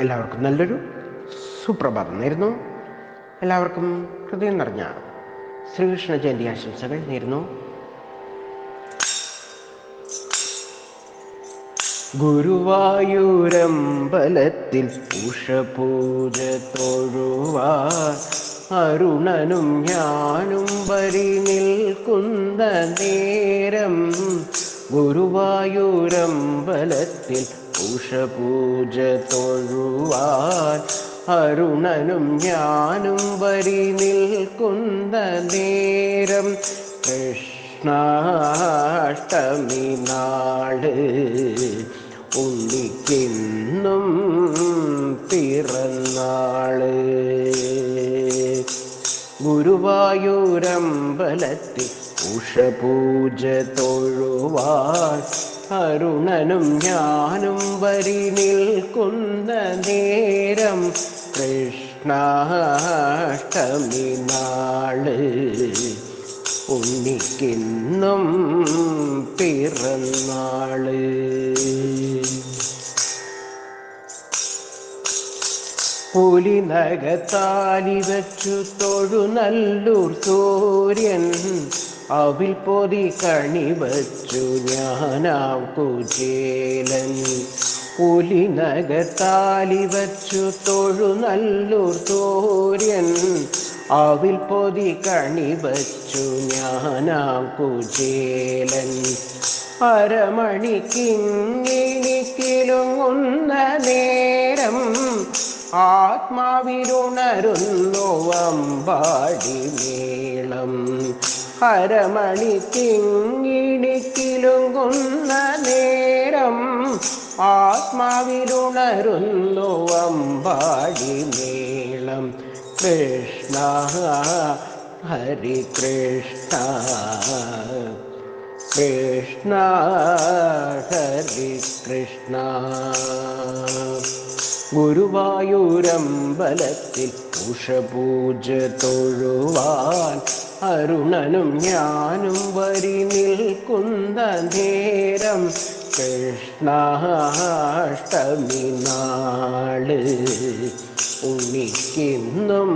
എല്ലാവർക്കും നല്ലൊരു സുപ്രഭാതം. നേരുന്നു. എല്ലാവർക്കും ഹൃദയം നിറഞ്ഞ ശ്രീകൃഷ്ണ ജയന്തി ആശംസകൾ നേരുന്നു. ഗുരുവായൂരമ്പലത്തിൽ പൂഷപൂജ തൊഴുവാൻ അരുണനും ഞാനും വരി നിൽക്കുന്ന നേരം ഗുരുവായൂരമ്പലത്തിൽ ഉഷപൂജ തൊഴുവാൻ അരുണനും ഞാനും വരി നിൽക്കുന്ന നേരം കൃഷ്ണാഷ്ടമി നാട് ഉണ്ണിക്കെന്നും പിറന്നാൾ. ഗുരുവായൂരമ്പലത്തിൽ ഉഷപൂജ തൊഴുവാൻ അരുണനും ഞാനും വരി നിൽക്കുന്ന നേരം കൃഷ്ണാഷ്ടമി നാൾ ഉണ്ണിക്കുന്നും പിറന്നാൾ പുലിനകത്താലി വച്ചു തൊഴു നല്ലൂർ സൂര്യൻ അവിൽ പൊതി കണി വച്ചു ഞാനാം കുചേലൻ. പുലിനകത്താലി വച്ചു തൊഴു നല്ലൂർ തോര്യൻ. അവിൽ പൊതി കണി വച്ചു ഞാനാം കുചേലൻ. അരമണിക്കിങ്ങിണിക്കിലുങ്ങുന്ന നേരം ആത്മാവിലുണരുന്നു അമ്പാടി മേളം. ഹരമണിക്കിങ്ങിണിക്കിലുങ്ങുന്ന നേരം ആത്മാവിലുണരുന്നു അമ്പാടി നീളം. കൃഷ്ണ ഹരി കൃഷ്ണ കൃഷ്ണ ഹരി കൃഷ്ണ ഗുരുവായൂരമ്പലത്തിൽ ഉഷപൂജ തൊഴുവാൻ അരുണനും ഞാനും വരി നിൽക്കുന്ന നേരം കൃഷ്ണാഷ്ടമി നാൾ ഉണ്ണിക്കെന്നും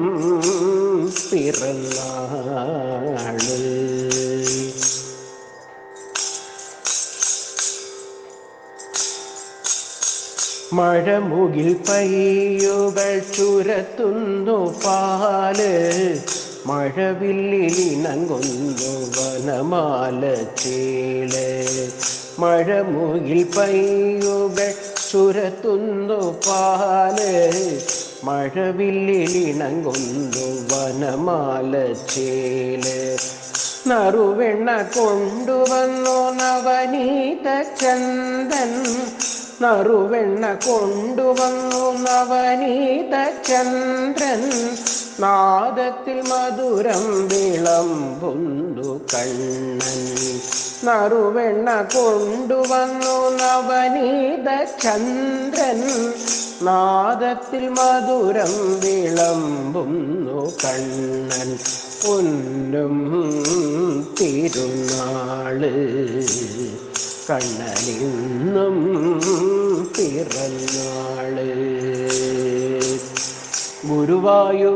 പിറന്നാൾ. മഴമുകിൽ പയ്യുകൾ ചുരത്തുന്നു പാൽ മഴവില്ലിനങ്ങുന്നു വനമാല ചേൽ മഴമുകിൽ പയ്യുകൾ ചുരത്തുന്നു പാൽ. മഴവില്ലിനങ്ങുന്നു വനമാല ചേൽ നറുവെണ്ണ കൊണ്ടുവന്നു നവനീത ചന്ദൻ. നറുവെണ്ണ കൊണ്ടുവന്നു നവനീത ചന്ദ്രൻ. നാദത്തിൽ മധുരം വിളമ്പുന്നു കണ്ണൻ. നറുവെണ്ണ കൊണ്ടുവന്നു നവനീത ചന്ദ്രൻ. നാദത്തിൽ മധുരം വിളമ്പുന്നു കണ്ണൻ. പൊന്നും തിരുനാൾ കണ്ണനിന്നും പിറന്നാൾ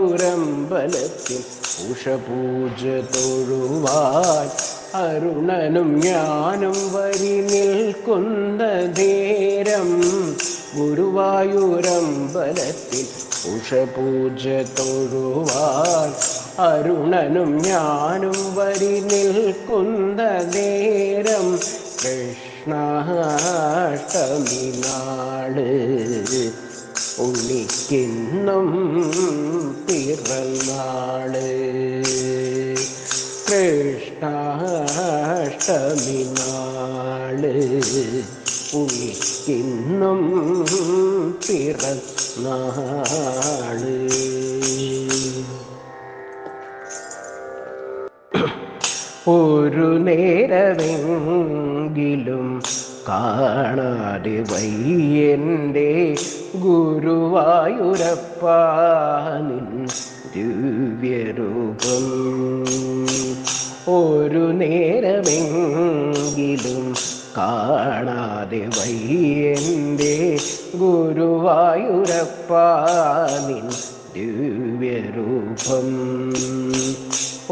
ഗുരുവായൂരമ്പലത്തിൽ ഉഷപൂജ തൊഴുവാൻ അരുണനും ഞാനും വരി നിൽക്കുന്ന നേരം ഗുരുവായൂരമ്പലത്തിൽ ഉഷപൂജ തൊഴുവാൻ അരുണനും ഞാനും വരി നിൽക്കുന്ന നേരം കൃഷ്ണാഷ്ടമി നാൾ. ഉണ്ണിക്കെന്നും പിറന്നാൾ കൃഷ്ണാഷ്ടമി നാൾ. ഉണ്ണിക്കെന്നും പിറന്നാൾ ഒരു നേരമെങ്കിലും കാണാതെ വയ്യന്റെ ഗുരുവായൂരപ്പാനിൻ ദിവ്യരൂപം. ഒരു നേരമെങ്കിലും കാണാതെ വയ്യന്റെ ഗുരുവായൂരപ്പ നിൻ ദിവ്യരൂപം.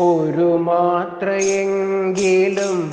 ഒരു മാത്രയെങ്കിലും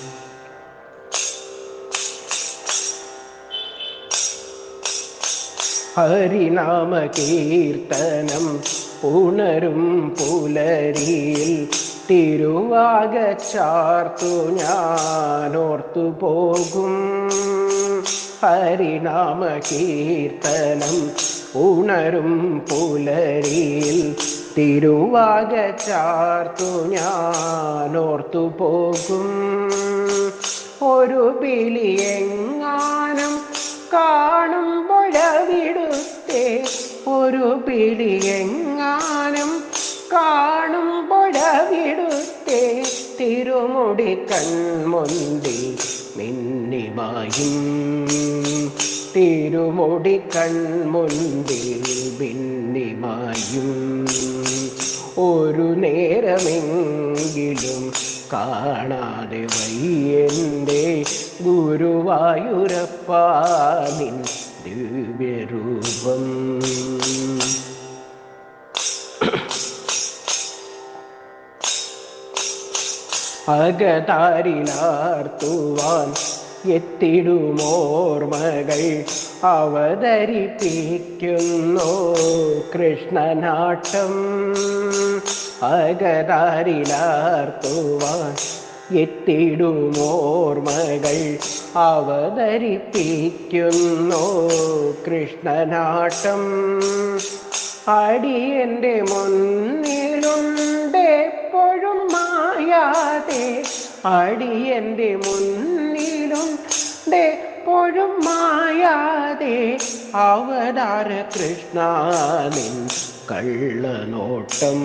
ഹരിനാമ കീർത്തനം പുണരും പുലരിയിൽ തിരുവാകച്ചാർത്തു ഞാനോർത്തു പോകും. ഹരിനാമ കീർത്തനം ഉണരും പുലരിയിൽ തിരുവാകച്ചാർത്തു ഞാനോർത്തു പോകും. ഒരു പിലിയെങ്ങാനും കാണുമ്പോഴവിടുത്തെ ഒരു പിടിയെങ്ങാനും കാണും കാണുമ്പോഴവിടുത്തെ തിരുമുടി കൺമുന്തി മിന്നിമായും. തിരുമുടി കൺമുന്തിൽ മിന്നിമായും. ഒരു നേരമെങ്കിലും കാണാതെ വയ്യന്റെ ഗുരുവായൂരപ്പ നിൻ ദിവ്യരൂപം. അകതാരിലാർത്തുവാൻ എത്തിടുമോർമകൾ അവതരിപ്പിക്കുന്നു കൃഷ്ണനാട്ടം. അകതാരിലാർത്തുവാൻ എത്തിടുമോർമകൾ അവതരിപ്പിക്കുന്നു കൃഷ്ണനാട്ടം. അടിയന്റെ മുന്നിലുണ്ടെപ്പോഴും മായാതെ. അടിയന്റെ മുന്നിലുണ്ടെപ്പോഴും മായാതെ. അവതാര കൃഷ്ണനിൻ കള്ളനോട്ടം.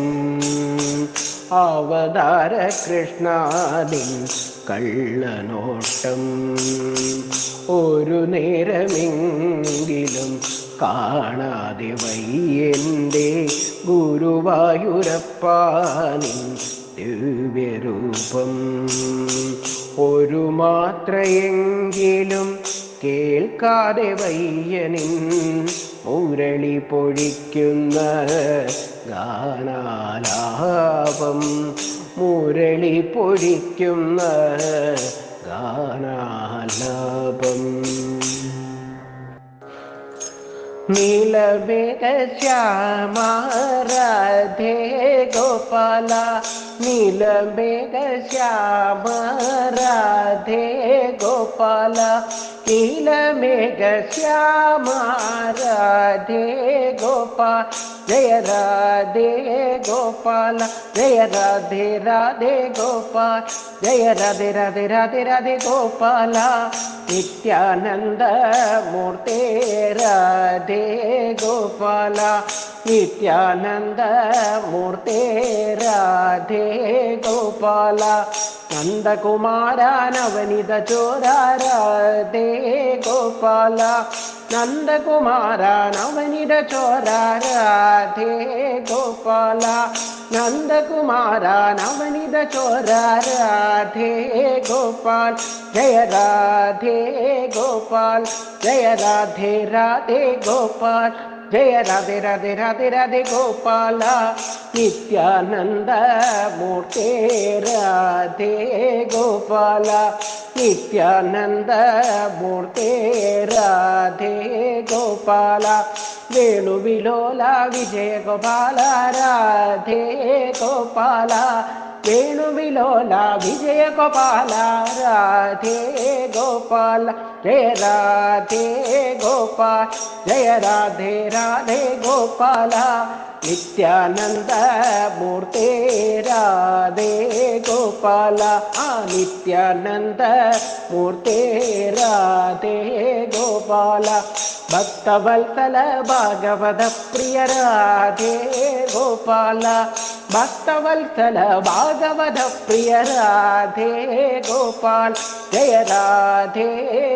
അവതാര കൃഷ്ണനിൻ കള്ളനോട്ടം. ഒരു നേരമെങ്കിലും കാണാതെ വയ്യന്റെ ഗുരുവായൂരപ്പാനി ദിവ്യരൂപം. ഒരു മാത്രയെങ്കിലും കേൾക്കാതെ വയ്യനിൻ മുരളി പൊഴിക്കുന്ന ഗാനാലാപം. മുരളി പൊഴിക്കുന്ന ഗാനാലാപം. ശ്യാമാരാധേ ഗോപാല നീലമേഘ ശ്യാമാരാധേ ഗോപാല నీలమేఘ మేఘ శ్యామారాధే గోపా జయ రాధే గోపాల జయ రాధే రాధే గోపా జయ రాధే రాధే రాధే రాధే గోపాల നിത്യാനന്ദ മൂർത്തേ രാധേ ഗോപാല राधे നവനിത ചോര രാധേ ഗോപാല നന്ദകുമാര നവനിത ചോര രാധേ ഗോപാല नंदकुमार नवनिद चोर राधे गोपाल जय राधे गोपाल जय राधे राधे गोपाल జయ రాధే రాధే రాధే రాధే గోపాల నిత్యానంద మూర్తే రాధే గోపాల నిత్యానంద మూర్తే రాధే గోపాల వేణు విలోల విజయ గోపాల రాధే గోపాల వేణువిలోల విజయ గోపాల రాధే గోపాల జయ రాధే గోపాల జయ రాధే రాధే గోపాల నిత్యానంద మూర్తే రాధే గోపాల ఆ నిత్యానంద మూర్తే రాధే గోపాల భక్తవల్తల భాగవత ప్రియ రాధే గోపాల ಭಕ್ತವಲ್ಕಲ ಭಾಗವತ ಪ್ರಿಯ ರಾಧೇ ಗೋಪಾಲ ಜಯ ರಾಧೇ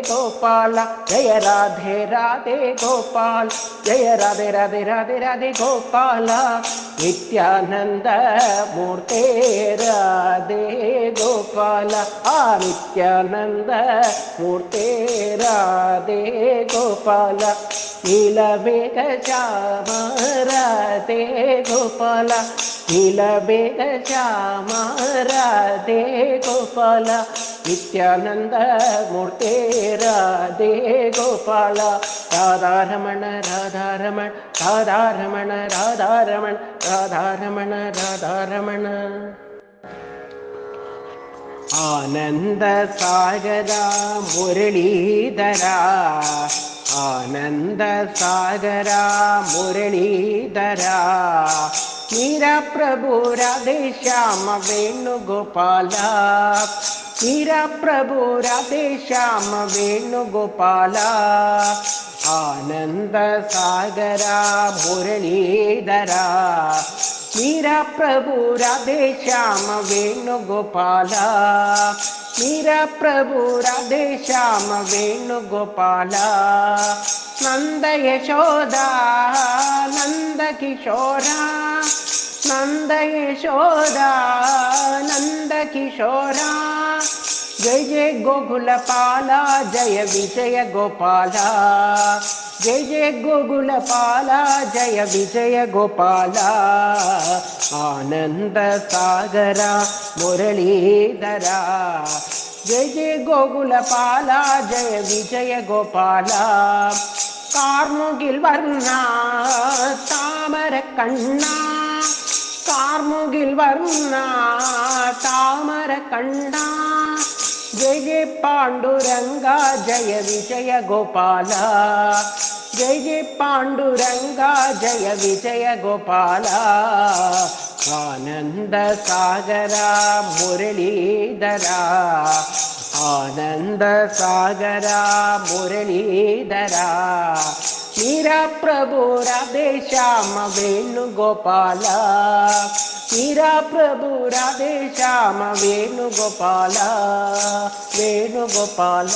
ಗೋಪಾಲ ಜಯ ರಾಧೆ ರಾಧೆ ಗೋಪಾಲ ಜಯ ರಾಧೆ ರಾಧೆ ರಾಧೆ ರಾಧೆ ಗೋಪಾಲ ನಿತ್ಯಾನಂದ ಮೂರ್ತೆ ರಾಧೇ ಗೋಪಾಲ ಆ ನಿತ್ಯಾನಂದ ಮೂರ್ತೆ ರಾಧೆ ಗೋಪಾಲ ನೀಲಬೇಗ ಶ್ಯಾಮ ರಾಧೆ ಗೋಪಾಲ ನೀಲಬೇಗ ಶ್ಯಾಮ ರಾಧೆ ಗೋಪಾಲ ನಿತ್ಯಾನಂದ ಮೂರ್ತೆ ರಾಧೆ ಗೋಪಾಲ ராதாரமண ராதாரமண ராதாரமண ராதாரமண ராதாரமண ராதாரமண ആനന്ദ സാഗര മുരളീധര ആനന്ദ സാഗര മുരളീധര മീരാ പ്രഭു രാധേ ശ്യാമ വേണുഗോപാല മീരാ പ്രഭു രാധേ വേണുഗോപാല ആനന്ദ സാഗര മുരളീധര మీరా ప్రభు రాధే శ్యామ వేణుగోపాల. మీరా ప్రభు రాధే శ్యామ వేణుగోపాల. నంద యశోద నంద కిశోర నంద యశోద నంద కిశోర జయ జయ గోకులపాల జయ విజయ గోపాల. जय जय गोकुलपाला जय विजय गोपाला आनन्दसागरा मुरलीधरा जय जय गोकुलपाला जय विजय गोपाला கார்முகில் வர்ணா தாமர கண்ணா கார்முகில் வர்ணா தாமர கண்ணா ஜெய பாண்டுரங்கா ஜெய விஜய கோபாலா జయ పాండురంగా జయ విజయ గోపాల. ఆనంద సాగరా మురళీధరా. ఆనంద సాగరా మురళీధరా. మీరా ప్రభు రాధే శ్యామ వేణుగోపాల. మీరా ప్రభు రాధే శ్యామ వేణుగోపాల. వేణుగోపాల.